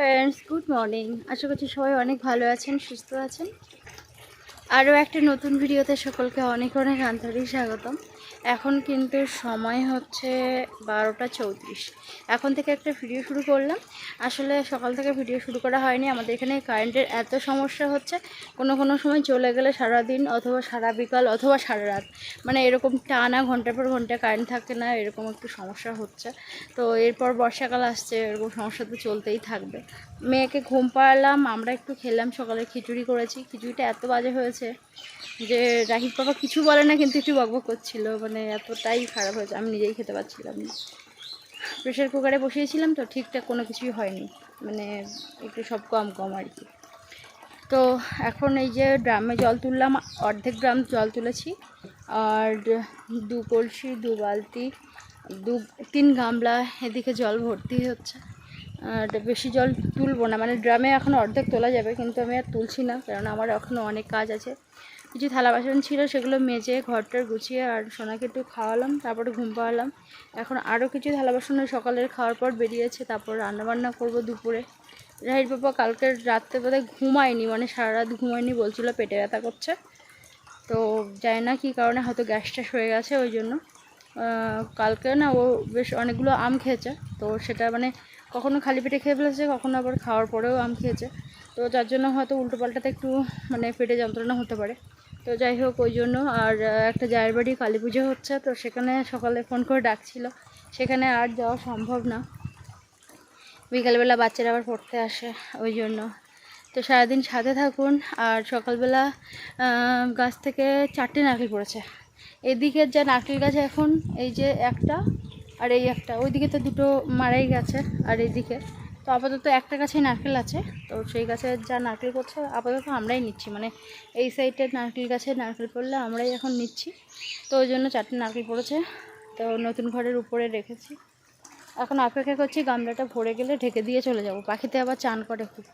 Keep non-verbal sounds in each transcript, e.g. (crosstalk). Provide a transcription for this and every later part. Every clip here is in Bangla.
ফ্রেন্ডস গুড মর্নিং আশা করছি সবাই অনেক ভালো আছেন, সুস্থ আছেন। আরও একটা নতুন ভিডিওতে সকলকে অনেক অনেক আন্তরিক স্বাগতম। এখন কিন্তু সময় হচ্ছে বারোটা চৌত্রিশ। এখন থেকে একটা ভিডিও শুরু করলাম। আসলে সকাল থেকে ভিডিও শুরু করা হয়নি। আমাদের এখানে কারেন্টের এত সমস্যা হচ্ছে, কোনো কোনো সময় চলে গেলে সারা দিন অথবা সারা বিকাল অথবা সারা রাত। মানে এরকম টানা ঘণ্টার পর ঘণ্টা কারেন্ট থাকে না, এরকম একটু সমস্যা হচ্ছে। তো এরপর বর্ষাকাল আসছে, এরকম সমস্যা তো চলতেই থাকবে। মেয়েকে ঘুম পাড়ালাম, আমরা একটু খেলাম, সকালে খিচুড়ি করেছি। খিচুড়িটা এত বাজে হয়েছে। যে রাহিব বাবা কিছু বলে না, কিন্তু একটু বকবক করছিল। মানে এতটাই খারাপ হয়েছে, আমি নিজেই খেতে পারছিলাম না। প্রেশার কুকারে বসিয়েছিলাম তো ঠিকঠাক কোনো কিছুই হয়নি। মানে একটু সব কম কম আর কি। তো এখন এই যে ড্রামে জল তুললাম, অর্ধেক ড্রাম জল তুলেছি। আর দু কলসি, দু বালতি, দু, তিন গামলা এদিকে জল ভর্তি হচ্ছে। আর বেশি জল তুলবো না। মানে ড্রামে এখন অর্ধেক তোলা যাবে, কিন্তু আমি আর তুলছি না, কারণ আমার এখনও অনেক কাজ আছে। কিছু থালা বাসন ছিল সেগুলো মেজে ঘরটার গুছিয়ে আর সোনাকে একটু খাওয়ালাম, তারপরে ঘুম পাওয়ালাম এখন আরও কিছু থালা বাসন সকালের খাওয়ার পর বেরিয়েছে, তারপর রান্নাবান্না করব দুপুরে। রাহির বাবা কালকের রাত্রে বোধহয় ঘুমায়নি মানে সারা রাত ঘুমায়নি বলছিল, পেটে ব্যথা করছে। তো জানি না কী কারণে হয়তো গ্যাস ট্যাস হয়ে গেছে ওই জন্য। কালকে না ও বেশ অনেকগুলো আম খেয়েছে, তো সেটা মানে কখনো খালি পেটে খেয়ে ফেলেছে, কখনো আবার খাওয়ার পরেও আম খেয়েছে। তো যার জন্য হয়তো উল্টো পাল্টাতে একটু মানে পেটে যন্ত্রণা হতে পারে। তো যাই হোক, ওই জন্য আর একটা জায়ের বাড়ি কালী পুজো হচ্ছে, তো সেখানে সকালে ফোন করে ডাকছিল। সেখানে আর যাওয়া সম্ভব না। বিকালবেলা বাচ্চারা আবার পড়তে আসে, ওই জন্য। তো সারাদিন সাথে থাকুন, আর সকালবেলা গাছ থেকে চারটে নারকেল পড়েছে। এদিকে যা নারকেল গাছ এখন, এই যে একটা আর এই একটা, ওইদিকে তো দুটো মারাই গেছে, আর এইদিকে তো আপাতত একটা গাছেই নারকেল আছে। তো সেই গাছে যা নারকেল করছে, আপাতত আমরাই নিচ্ছি। মানে এই সাইডে নারকেল গাছে নারকেল পড়লে আমরাই এখন নিচ্ছি। তো ওই জন্য চারটে নারকেল পড়েছে। তো নতুন ঘরের উপরে রেখেছি। এখন অপেক্ষা করছি গামলাটা ভরে গেলে ঢেকে দিয়ে চলে যাব। পাখিতে আবার চান করে খুব।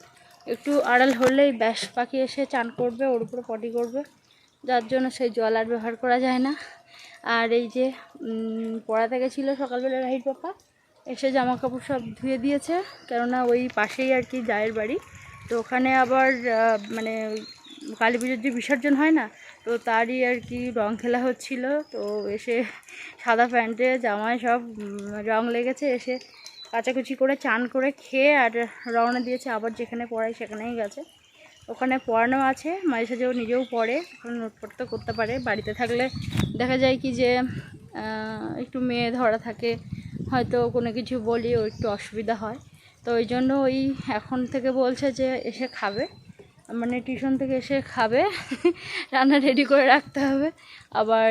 একটু আড়াল হলেই ব্যাস, পাখি এসে চান করবে, ওর উপরে পটি করবে। যার জন্য সেই জল আর ব্যবহার করা যায় না। আর এই যে পড়াতে গেছিল সকালবেলা রাহির পাপা এসে জামা কাপড় সব ধুয়ে দিয়েছে, কেননা ওই পাশেই আর কি জায়ের বাড়ি। তো ওখানে আবার মানে কালী পুজোর যে বিসর্জন হয় না, তো তারই আর কি রং খেলা হচ্ছিল। তো এসে সাদা প্যান্টে, জামায় সব রং লেগেছে। এসে কাচাকুচি করে, চান করে খেয়ে আর রওনা দিয়েছে। আবার যেখানে পড়াই সেখানেই গেছে। ওখানে পড়ানো আছে, মাঝে সাঝে ও নিজেও পড়ে ওখানে নোট পড়তে করতে পারে। বাড়িতে থাকলে দেখা যায় কি যে একটু মেয়ে ধরা থাকে হয়তো কোনো কিছু বলি ও একটু অসুবিধা হয়। তো ওই জন্য ওই এখন থেকে বলছে যে এসে খাবে। মানে টিউশন থেকে এসে খাবে। (laughs) রান্না রেডি করে রাখতে হবে। আবার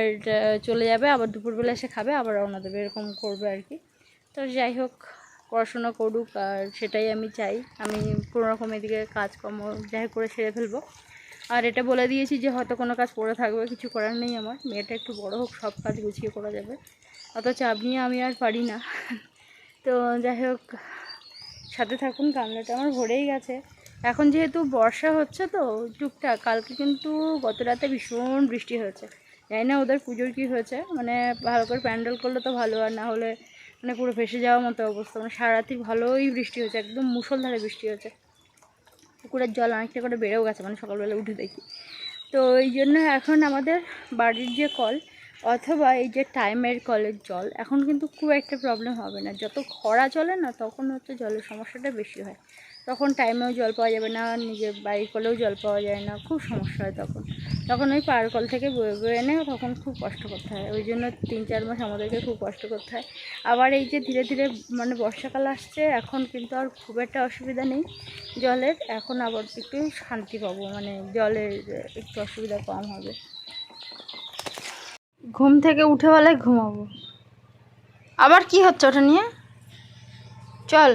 চলে যাবে, আবার দুপুরবেলা এসে খাবে, আবার রওনা দেবে, এরকম করবে আর কি। তো যাই হোক, পড়াশোনা করুক, আর সেটাই আমি চাই। আমি কোনো রকম এদিকে কাজকর্ম যাই করে সেরে ফেলব। আর এটা বলে দিয়েছি যে হয়তো কোনো কাজ পড়ে থাকবে, কিছু করার নেই আমার। মেয়েটা একটু বড় হোক, সব কাজ গুছিয়ে করা যাবে। অত চাপ নিয়ে আমি আর পারি না। তো যাই হোক, সাথে থাকুন গামলাটা আমার ভরেই গেছে। এখন যেহেতু বর্ষা হচ্ছে তো, টুকটাক, কালকে কিন্তু গত রাতে ভীষণ বৃষ্টি হয়েছে। জানি না ওদের পুজোর কী হয়েছে মানে ভালো করে প্যান্ডেল করলে তো ভালো, আর না হলে মানে পুরো ভেসে যাওয়ার মতো অবস্থা। মানে সারা রাত্রি ভালোই বৃষ্টি হয়েছে, একদম মুষলধারে বৃষ্টি হয়েছে। পুকুরের জল অনেকটা করে বেড়েও গেছে মানে সকালবেলা উঠে দেখি। তো এই জন্য এখন আমাদের বাড়ির যে কল অথবা এই যে টাইমের কলের জল, এখন কিন্তু খুব একটা প্রবলেম হবে না। যত খরা চলে না, তখন হচ্ছে জলের সমস্যাটা বেশি হয়। তখন টাইমেও জল পাওয়া যাবে না, নিজের বাড়ির কলেও জল পাওয়া যায় না, খুব সমস্যা হয় তখন। তখন ওই পার কল থেকে বয়ে বয়ে এনে তখন খুব কষ্ট করতে হয়। ওই জন্য তিন, চার মাস আমাদেরকে খুব কষ্ট করতে হয়। আবার এই যে ধীরে ধীরে মানে বর্ষাকাল আসছে, এখন কিন্তু আর খুব একটা অসুবিধা নেই জলের। এখন আবার একটু শান্তি পাবো মানে জলের একটু অসুবিধা কম হবে। ঘুম থেকে উঠে বেলায় ঘুমাবো। আবার কি হচ্ছে ওটা নিয়ে? চল।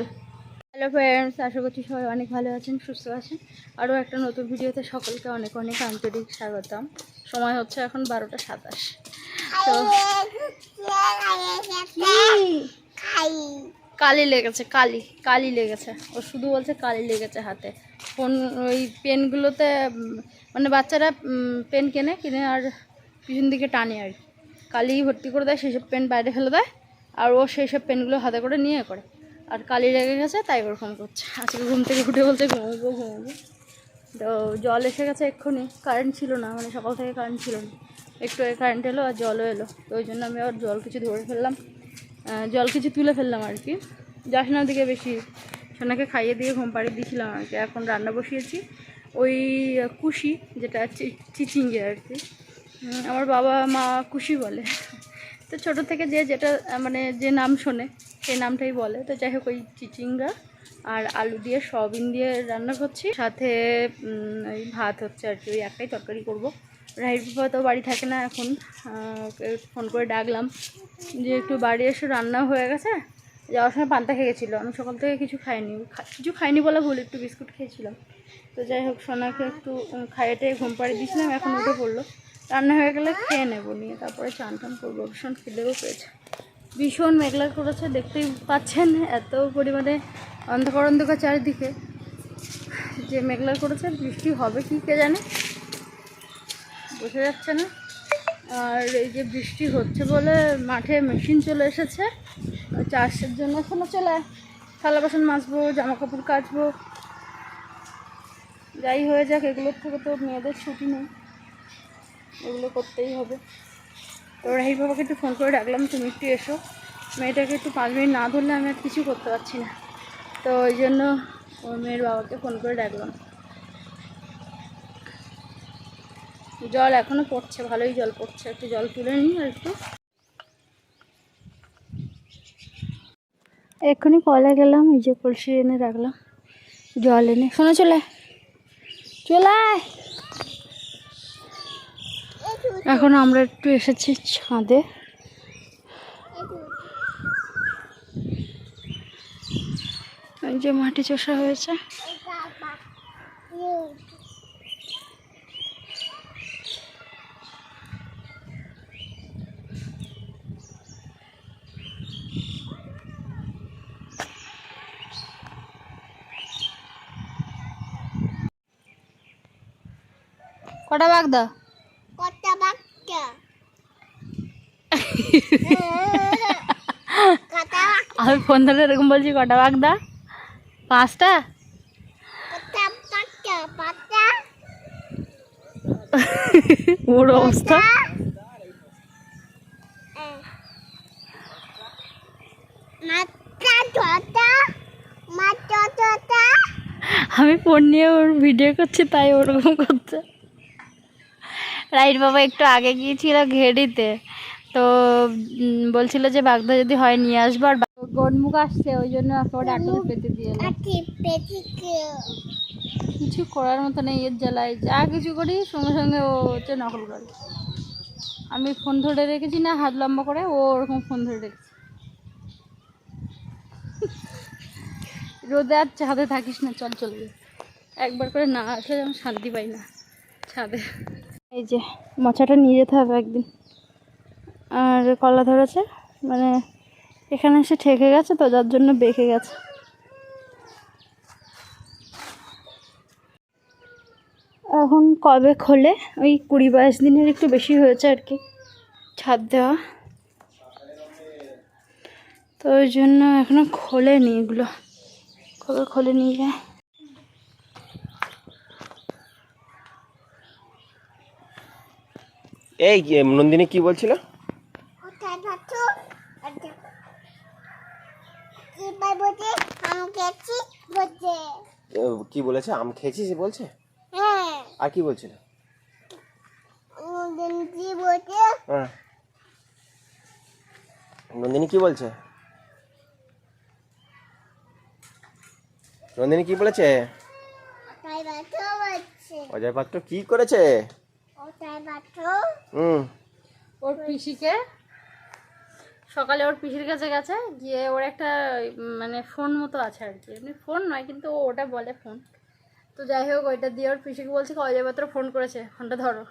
হ্যালো ফ্রেন্ডস আশা করছি সবাই অনেক ভালো আছেন, সুস্থ আছেন। আরও একটা নতুন ভিডিওতে সকলকে অনেক অনেক আন্তরিক স্বাগতম। সময় হচ্ছে এখন বারোটা সাতাশ। তো কালি লেগেছে, কালি কালি লেগেছে। ও শুধু বলছে কালি লেগেছে হাতে। ফোন, ওই পেনগুলোতে মানে বাচ্চারা পেন কেনে, কিনে আর পিছন দিকে টানে আর কি। কালি ভর্তি করে দেয় সেসব পেন বাইরে ফেলে দেয়, আর ও সেই সব পেনগুলো হাতে করে নিয়ে করে। আর কালি লেগে গেছে, তাই ওরকম করছে। আজকে ঘুম থেকে উঠে বলছে, ঘুমাবো ঘুমাবো। তো জল এসে গেছে এক্ষুনি কারেন্ট ছিল না মানে সকাল থেকে কারেন্ট ছিল না। একটু কারেন্ট এলো আর জলও এলো, তো ওই জন্য আমি আর জল কিছু ধরে ফেললাম। জল কিছু তুলে ফেললাম আর কি। যাস না দিকে বেশি, সোনাকে খাইয়ে দিয়ে ঘুম পাড়িয়ে দিয়েছিলাম আর কি। এখন রান্না বসিয়েছি। ওই কুশি, যেটা চিচিঙ্গে আর কি। আমার বাবা মা খুশি বলে। তো ছোটো থেকে যে যেটা মানে যে নাম শোনে সেই নামটাই বলে। তো যাই হোক ওই চিচিঙ্গা আর আলু দিয়ে সয়াবিন দিয়ে রান্না করছি। সাথে ওই ভাত হচ্ছে আর কি ওই একটাই তরকারি করব। রাহির বাবা তো বাড়ি থাকে না এখন। ফোন করে ডাকলাম যে একটু বাড়ি এসে রান্না হয়ে গেছে। যাওয়ার সময় পান্তা খেয়ে গেছিল আমি সকাল থেকে কিছু খাইনি। কিছু খাইনি বলা ভুল একটু বিস্কুট খেয়েছিলাম। তো যাই হোক সোনাকে একটু উম, খাইয়েটে ঘুম পাড়িয়ে দিয়েছিলাম এখন উঠে পড়ল। রান্না হয়ে গেলে খেয়ে নেব, নিয়ে তারপরে চান টান করব। ভীষণ খিদেও পেয়েছে। ভীষণ মেঘলা করেছে, দেখতেই পাচ্ছেন এত পরিমাণে অন্ধকার অন্ধকার চারিদিকে। যে মেঘলা করেছে, বৃষ্টি হবে কি কে জানে? বোঝা যাচ্ছে না। আর এই যে বৃষ্টি হচ্ছে বলে মাঠে মেশিন চলে এসেছে। চাষের জন্য এখনও চলে। থালা বাসন মাজবো জামা কাপড় কাচবো। যাই হয়ে যাক, এগুলোর থেকে তো মেয়েদের ছুটি নেই। এগুলো করতেই হবে। তো রাহির বাবাকে একটু ফোন করে ডাকলাম তুমি একটু এসো। মেয়েটাকে একটু পাঁচ মিনিট না ধরলে আমি আর কিছু করতে পারছি না। তো ওই জন্য ওর মেয়ের বাবাকে ফোন করে ডাকলাম। জল এখনও পড়ছে ভালোই জল পড়ছে। একটু জল তুলে নিই আর একটু। এক্ষুনি কলে গেলাম এই যে কলসি এনে রাখলাম। জল এনে শোনো চলে। চলে। এখন আমরা একটু এসেছি ছাদে। এই যে মাটি চষা হয়েছে। কটা বাগ দা কটা বাক্কা কটা আমি ফোন ধরে এরকম বলছি, কটা বাগ দা পাঁচটা? ওর অবস্থা? আমি ফোন নিয়ে ওর ভিডিও করছি, তাই ওরকম করছে। রাইট বাবা, একটু আগে গিয়েছিল ঘেরিতে। তো বলছিল যে বাগদা যদি হয় নিয়ে আসব আর গনমুখ আসছে ওই জন্য একেবারে আটকে পেতে দিয়ে কিছু করার মতো নেই এর জ্বালায় যা কিছু করি সঙ্গে সঙ্গে ও হচ্ছে নকল করে। আমি ফোন ধরে রেখেছি না হাত লম্বা করে ও ওরকম ফোন ধরে রেখেছে। রোদে আর ছাদে থাকিস না চল চলবে একবার করে না আসলে যেমন শান্তি পাই না ছাদে। এই যে মোচাটা নিয়ে যেতে হবে একদিন। আর কলা ধরেছে মানে এখানে এসে ঠেকে গেছে তো, যার জন্য বেঁকে গেছে। এখন কবে খোলে? ওই কুড়ি বাইশ দিনের একটু বেশি হয়েছে আর কি, ছাদ দেওয়া। তো ওই জন্য এখনও খোলেনি এগুলো। কবে খোলে নিয়ে যায়? এই নন্দিনী কি বলছিল কোথায় পাচ্ছ পাই বলছে আমাকে কি বলছে। কি বলেছে? আম খেয়েছিস বলছে? হ্যাঁ। আর কি বলছিল? নদিন কি বলছে? হ্যাঁ। নন্দিনী কি বলছে? নন্দিনী কি বলেছে? অজয় পাত্র কি করেছে? কোথায় পাচ্ছ হুম। ওর পিসিকে সকালে ওর পিসির কাছে গেছে গিয়ে ওর একটা মানে ফোন মতো আছে আর কি। এমনি ফোন নয় কিন্তু ও ওটা বলে ফোন। তো যাই হোক ওইটা দিয়ে ওর পিসিকে বলছে কি অজয় পাত্র ফোন করেছে ফোনটা ধরো।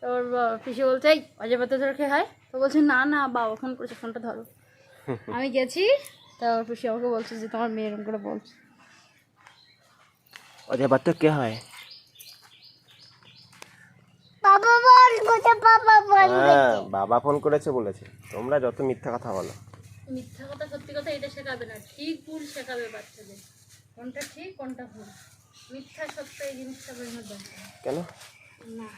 তো ওর পিসি বলছে এই অজয় পাত্র তোর কে হয়? তো বলছে না না বাবা ফোন করেছে ফোনটা ধরো। (laughs) আমি গেছি তা ওর পিসি আমাকে বলছে যে তোমার মেয়ে এরকম করে বলছে। অজয় পাত্র কে হয়? বাবা বল বাবা হ্যাঁ বাবা ফোন করেছে বলেছে। তোমরা যত মিথ্যা কথা বলো। মিথ্যা কথা সত্যি কথা এটা শেখাবে না। ঠিক ভুল শেখাবে বাচ্চাদের। কোনটা ঠিক কোনটা ভুল। মিথ্যা সত্য এই জিনিসটা দরকার। কেন? না।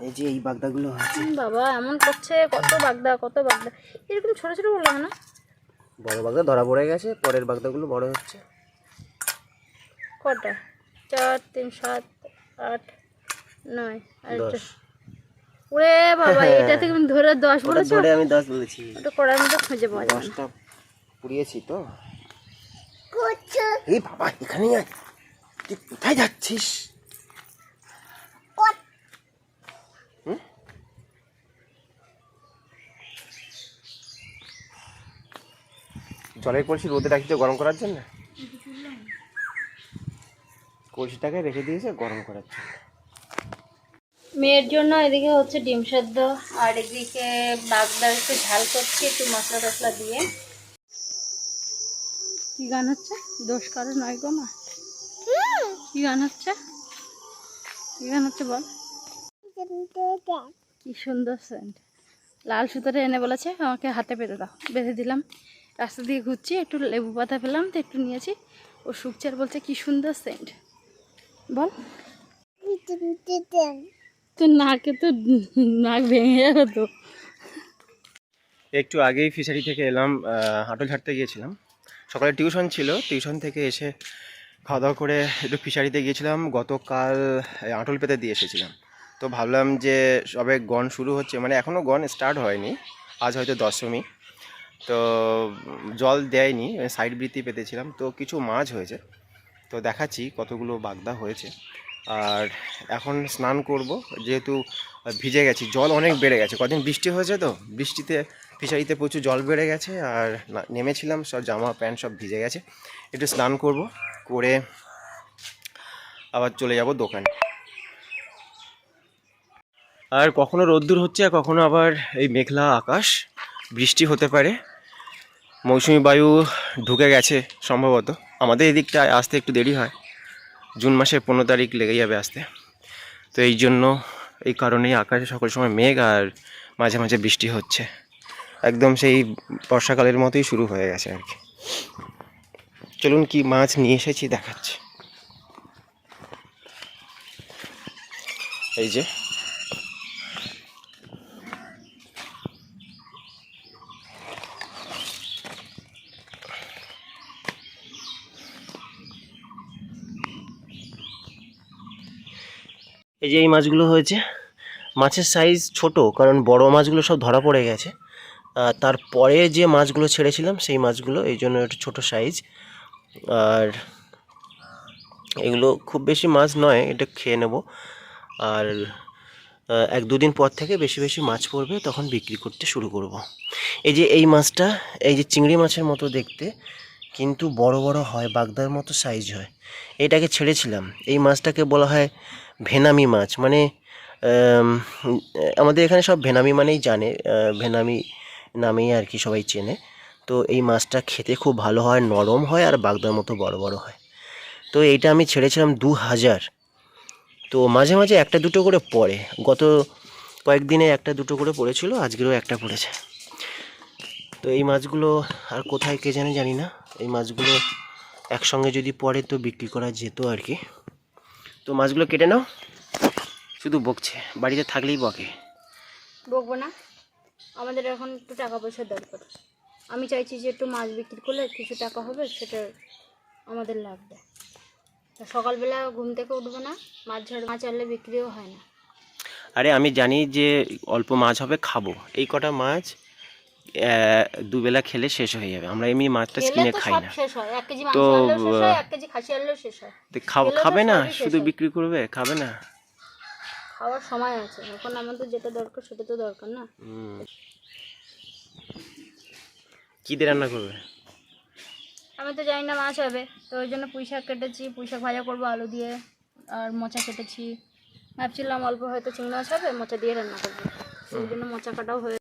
এই যে এই বাগদাগুলো আছে। বাবা এমন করছে কত বাগদা কত বাগদা। এরকম ছোট ছোট বললাম না? বড় বাগদা ধরা পড়ে গেছে পরের বাগদাগুলো বড় হচ্ছে। কটা? চার তিন সাত আট নয় আর দশ। ওরে বাবা এটা থেকে তুমি ধরে দশ ওটা বলেছ? ধরে আমি দশ বলেছি। ওটা করার মধ্যে খুঁজে পাওয়া যাবে না। দশটা পুড়িয়েছি তো। কুচু এই বাবা এখানেই আয়। তুই কোথায় যাচ্ছিস? জলের কলসি রোদে রাখিতে গরম করার জন্য? কলসিটাকে রেখে দিয়েছে গরম করার জন্য। মেয়ের জন্য এদিকে হচ্ছে ডিম সেদ্ধ, আর এদিকে বাগদা একটু ঝাল করছি, একটু মশলা টশলা দিয়ে। কি গান হচ্ছে? দোষ কারও নয় গো মা। কি গান হচ্ছে? কি গান হচ্ছে বল। কি সুন্দর সেন্ট লাল সুতোটা এনে বলেছে, আমাকে হাতে বেঁধে দাও। বেঁধে দিলাম। রাস্তা দিয়ে ঘুরছি, একটু লেবু পাতা পেলাম তো একটু নিয়েছি। ও আর বলছে, কি সুন্দর সেন্ট বল। তো নাকে তো নাক ভেঙে যাবে তো। একটু আগেই ফিশারি থেকে এলাম হাঁটল ছাড়তে গিয়েছিলাম। সকালে টিউশন ছিল টিউশন থেকে এসে খাওয়া দাওয়া করে একটু ফিশারিতে গিয়েছিলাম। গতকাল আঁটল পেতে দিয়ে এসেছিলাম। তো ভাবলাম যে সবে গন শুরু হচ্ছে মানে এখনও গন স্টার্ট হয়নি, আজ হয়তো দশমী। তো জল দেয়নি সাইড বৃত্তি পেতেছিলাম। তো কিছু মাছ হয়েছে, তো দেখাচ্ছি কতগুলো বাগদা হয়েছে। আর এখন স্নান করব, যেহেতু ভিজে গেছি, জল অনেক বেড়ে গেছে। কদিন বৃষ্টি হয়েছে তো? বৃষ্টিতে, ফিশারিতে প্রচুর জল বেড়ে গেছে আর নেমেছিলাম, সব জামা প্যান্ট সব ভিজে গেছে। একটু স্নান করব, করে আবার চলে যাব দোকানে। আর কখনো রোদ্দুর হচ্ছে আর কখনো আবার এই মেঘলা আকাশ, বৃষ্টি হতে পারে। মৌসুমি বায়ু ঢুকে গেছে সম্ভবত। আমাদের এদিকটায় আসতে একটু দেরি হয়। জুন মাসের পনেরো তারিখ লেগে যাবে আসতে। তো এই জন্য এই কারণেই আকাশে সকল সময় মেঘ আর মাঝে মাঝে বৃষ্টি হচ্ছে। একদম সেই বর্ষাকালের মতোই শুরু হয়ে গেছে আর কি। চলুন কি মাছ নিয়ে এসেছি দেখাচ্ছি। এই যে যে এই মাছগুলো হয়েছে, মাছের সাইজ ছোট, কারণ বড় মাছগুলো সব ধরা পড়ে গেছে। তারপরে যে মাছগুলো ছেড়েছিলাম, সেই মাছগুলো এই জন্য একটু ছোটো সাইজ আর এগুলো খুব বেশি মাছ নয়, এটা খেয়ে নেব। আর এক দুদিন পর থেকে বেশি বেশি মাছ পড়বে, তখন বিক্রি করতে শুরু করব। এই যে এই মাছটা, এই যে চিংড়ি মাছের মতো দেখতে, কিন্তু বড় বড় হয়, বাগদার মতো সাইজ হয়। এটাকে ছেড়েছিলাম। এই মাছটাকে বলা হয় ভেনামি মাছ মানে আমাদের এখানে সব ভেনামি মানেই জানে ভেনামি নামেই আর কি সবাই চেনে। তো এই মাছটা খেতে খুব ভালো হয়, নরম হয় আর বাগদার মতো বড় বড় হয়। তো এইটা আমি ছেড়েছিলাম দু হাজার। তো মাঝে মাঝে একটা দুটো করে পড়ে। গত কয়েকদিনে একটা দুটো করে পড়েছিল, আজকেরও একটা পড়েছে। তো এই মাছগুলো আর কোথায় কে জানে জানি না। এই মাছগুলো একসঙ্গে যদি পড়ে তো বিক্রি করা যেত আর কি। তো মাছগুলো কেটে নাও। শুধু বকছে। বাড়িতে থাকলেই বকে। বকবো না। আমাদের এখন একটু টাকা পয়সার দরকার। আমি চাইছি যে একটু মাছ বিক্রি করলে কিছু টাকা হবে সেটা আমাদের লাগবে সকালবেলা ঘুম থেকে উঠবো না মাছ ঝাড় মাছ আনলে বিক্রিও হয় না। আরে আমি জানি যে অল্প মাছ হবে খাব। এই কটা মাছ দুবেলা খেলে শেষ হয়ে যাবে। আমরা এমনি মাছটা কিনে খাই না। তো, খাব না? শুধু বিক্রি করবে? খাবে না? খাওয়ার সময় আছে। এখন আমাদের যেটা দরকার সেটা তো দরকার না। কি দিয়ে রান্না করবে? আমি তো জানি না মাছ হবে। তো ওই জন্য পুঁই শাক কেটেছি। পুঁই শাক ভাজা করব আলু দিয়ে। আর মোচা কেটেছি। ভাবছিলাম অল্প হয়তো চিংড়ি মাছ হবে মোচা দিয়ে রান্না করব। ওই জন্য মোচা কাটাও হয়ে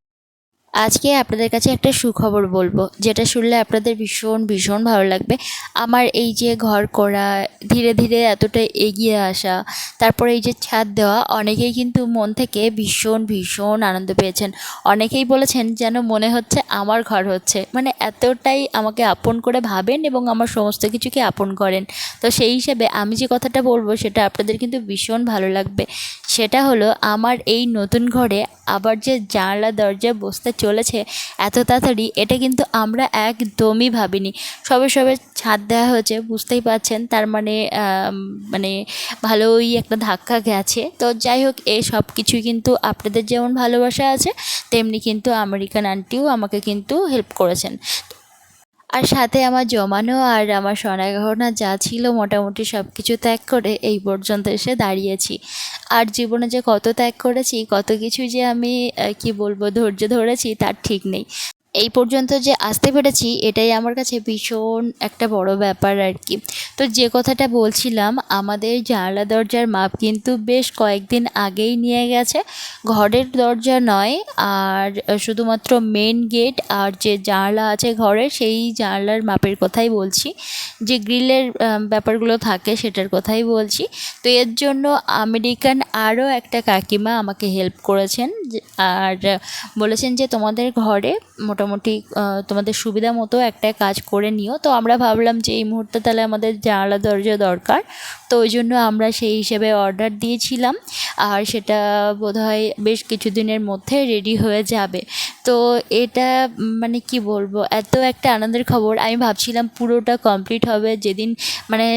আজকে আপনাদের কাছে একটা সুখবর বলব, যেটা শুনলে আপনাদের ভীষণ ভীষণ ভালো লাগবে। আমার এই যে ঘর করা, ধীরে ধীরে এতটা এগিয়ে আসা, তারপরে এই যে ছাদ দেওয়া, অনেকেই কিন্তু মন থেকে ভীষণ ভীষণ আনন্দ পেয়েছেন। অনেকেই বলেছেন যেন মনে হচ্ছে আমার ঘর হচ্ছে। মানে এতটাই আমাকে আপন করে ভাবেন এবং আমার সমস্ত কিছুকে আপন করেন। তো সেই হিসেবে আমি যে কথাটা বলব, সেটা আপনাদের কিন্তু ভীষণ ভালো লাগবে। সেটা হলো, আমার এই নতুন ঘরে আবার যে জানলা, দরজা বসতে চলেছে এত তাড়াতাড়ি, এটা কিন্তু আমরা একদমই ভাবিনি। সবে সবে ছাদ দেওয়া হয়েছে, বুঝতেই পারছেন, তার মানে মানে ভালোই একটা ধাক্কা গেছে। তো যাই হোক এই সব কিছুই কিন্তু আপনাদের যেমন ভালোবাসা আছে, তেমনি কিন্তু আমেরিকান আন্টিও আমাকে কিন্তু হেল্প করেছেন। আর সাথে আমার জমানো আর আমার সোনা গহনা যা ছিল মোটামুটি সব কিছু ত্যাগ করে এই পর্যন্ত এসে দাঁড়িয়েছি। আর জীবনে যে কত ত্যাগ করেছি, কত কিছু যে আমি কি বলব, ধৈর্য ধরেছি তার ঠিক নেই। এই পর্যন্ত যে আসতে পেরেছি, এটাই আমার কাছে ভীষণ একটা বড় ব্যাপার আর কি। তো যে কথাটা বলছিলাম, আমাদের জানলা দরজার মাপ কিন্তু বেশ কয়েকদিন আগেই নিয়ে গেছে। ঘরের দরজা নয়, আর শুধুমাত্র মেন গেট আর যে জানলা আছে ঘরের, সেই জানলার মাপের কথাই বলছি। যে গ্রিলের ব্যাপারগুলো থাকে সেটার কথাই বলছি। তো এর জন্য আমেরিকান আরও একটা কাকিমা আমাকে হেল্প করেছেন আর বলেছেন যে তোমাদের ঘরে মোটামুটি আহ, তোমাদের সুবিধা মতো একটা কাজ করে নিও। তো আমরা ভাবলাম যে এই মুহূর্তে তাহলে আমাদের জানলা দরজা দরকার। তো ওই জন্য আমরা সেই হিসেবে অর্ডার দিয়েছিলাম। আর সেটা বোধহয় বেশ কিছুদিনের মধ্যে রেডি হয়ে যাবে। তো এটা মানে কি বলব এত একটা আনন্দের খবর। আমি ভাবছিলাম পুরোটা কমপ্লিট হবে যেদিন মানে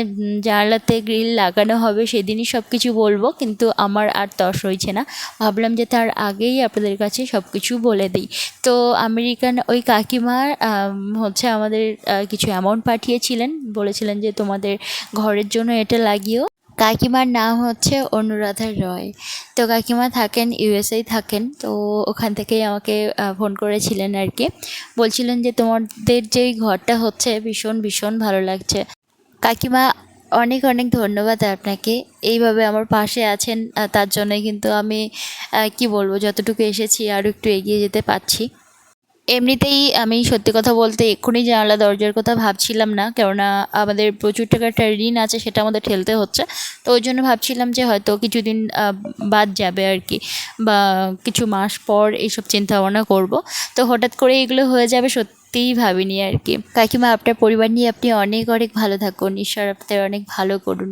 জানলাতে গ্রিল লাগানো হবে সেদিনই সব কিছু বলব। কিন্তু আমার আর তস হয়েছে না। ভাবলাম যে তার আগেই আপনাদের কাছে সব কিছু বলে দিই। তো আমেরিকান ওই কাকিমার হচ্ছে আমাদের কিছু অ্যামাউন্ট পাঠিয়েছিলেন। বলেছিলেন যে তোমাদের ঘরের জন্য এটা লাগিও। কাকিমার নাম হচ্ছে অনুরাধা রয়। তো কাকিমা থাকেন ইউএসএই থাকেন। তো ওখান থেকেই আমাকে ফোন করেছিলেন আর কি। বলছিলেন যে তোমাদের যেই ঘরটা হচ্ছে ভীষণ ভীষণ ভালো লাগছে। কাকিমা, অনেক অনেক ধন্যবাদ আপনাকে। এইভাবে আমার পাশে আছেন তার জন্যই কিন্তু আমি কি বলব, যতটুকু এসেছি আরও একটু এগিয়ে যেতে পারছি। এমনিতেই আমি সত্যি কথা বলতে এক্ষুনি জানালা দরজার কথা ভাবছিলাম না, কেননা আমাদের প্রচুর টাকার একটা ঋণ আছে সেটা আমাদের ঠেলতে হচ্ছে। তো ওই জন্য ভাবছিলাম যে হয়তো কিছুদিন বাদ যাবে আর কি, বা কিছু মাস পর এইসব চিন্তা ভাবনা করব। তো হঠাৎ করে এগুলো হয়ে যাবে সত্যিই ভাবিনি আর কি। কাকিমা আপনার পরিবার নিয়ে আপনি অনেক অনেক ভালো থাকুন। ঈশ্বর আপনাদের অনেক ভালো করুন।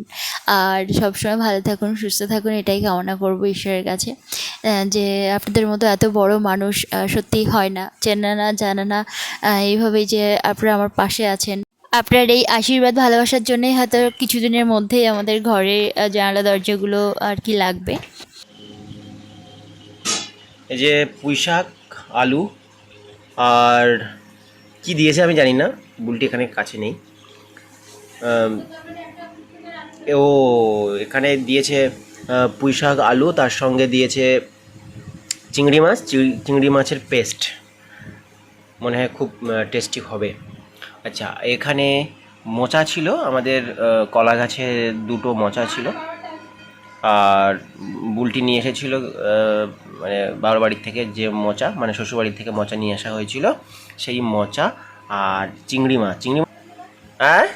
আর সবসময় ভালো থাকুন সুস্থ থাকুন এটাই কামনা করব ঈশ্বরের কাছে। যে আপনাদের মতো এত বড় মানুষ আহ, সত্যিই হয় না। চেনা না জানা না এইভাবেই যে আপনারা আমার পাশে আছেন। আপনার এই আশীর্বাদ ভালোবাসার জন্যই হয়তো কিছুদিনের মধ্যেই আমাদের ঘরে জানালা দরজাগুলো আর কি লাগবে। এই যে পুঁই শাক আলু আর কি দিয়েছে আমি জানি না। বুলটি এখানে কাছে নেই। ও, এখানে দিয়েছে পুঁই শাক, আলু, তার সঙ্গে দিয়েছে চিংড়ি মাছ চিংড়ি মাছের পেস্ট। মনে হয় খুব টেস্টি হবে। আচ্ছা এখানে মোচা ছিল, আমাদের কলা গাছে দুটো মোচা ছিল। আর বুলটি নিয়ে এসেছিল মানে বাবার বাড়ির থেকে যে মোচা মানে শ্বশুরবাড়ির থেকে মোচা নিয়ে আসা হয়েছিল। সেই মোচা আর চিংড়ি মাছ, চিংড়ি হ্যাঁ?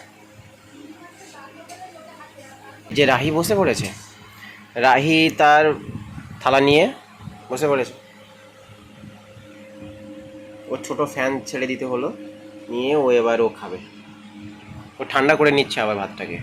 যে রাহি বসে পড়েছে, রাহি তার থালা নিয়ে বসে পড়েছে। ওর ছোট ফ্যান ছেড়ে দিতে হলো, নিয়ে ও এবার ও খাবে। ও ঠান্ডা করে নিচ্ছে আবার ভাতটাকে।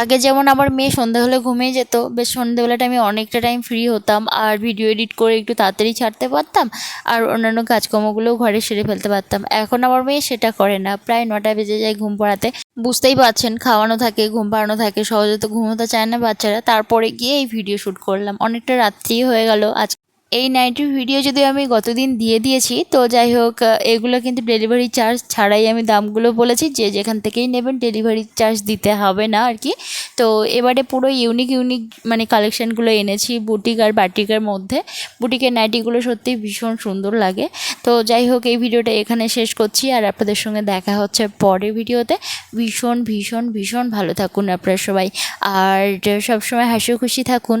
আগে যেমন আমার মেয়ে সন্ধ্যা হলে ঘুমিয়ে যেত, বেশ সন্ধ্যেবেলাটা আমি অনেকটা টাইম ফ্রি হতাম আর ভিডিও এডিট করে একটু তাড়াতাড়ি ছাড়তে পারতাম আর অন্যান্য কাজকর্মগুলোও ঘরে সেরে ফেলতে পারতাম। এখন আমার মেয়ে সেটা করে না, প্রায় নটা বেজে যায় ঘুম পাড়াতে। বুঝতেই পারছেন, খাওয়ানো থাকে, ঘুম পাড়ানো থাকে, সহজে তো ঘুমোতে চায় না বাচ্চারা। তারপরে গিয়ে এই ভিডিও শ্যুট করলাম। অনেকটা রাত্রি হয়ে গেল, আজ এই নাইটির ভিডিও যদি আমি গতদিন দিয়ে দিয়েছি, তো যাই হোক এগুলো কিন্তু ডেলিভারি চার্জ ছাড়াই আমি দামগুলো বলেছি, যে যেখান থেকেই নেবেন ডেলিভারি চার্জ দিতে হবে না আর কি। তো এবারে পুরো ইউনিক ইউনিক মানে কালেকশানগুলো এনেছি বুটিক আর বাটিকের মধ্যে। বুটিকের নাইটিগুলো সত্যি ভীষণ সুন্দর লাগে। তো যাই হোক, এই ভিডিওটা এখানে শেষ করছি, আর আপনাদের সঙ্গে দেখা হচ্ছে পরের ভিডিওতে। ভীষণ ভীষণ ভীষণ ভালো থাকুন আপনারা সবাই। আর সবসময় হাসি খুশি থাকুন।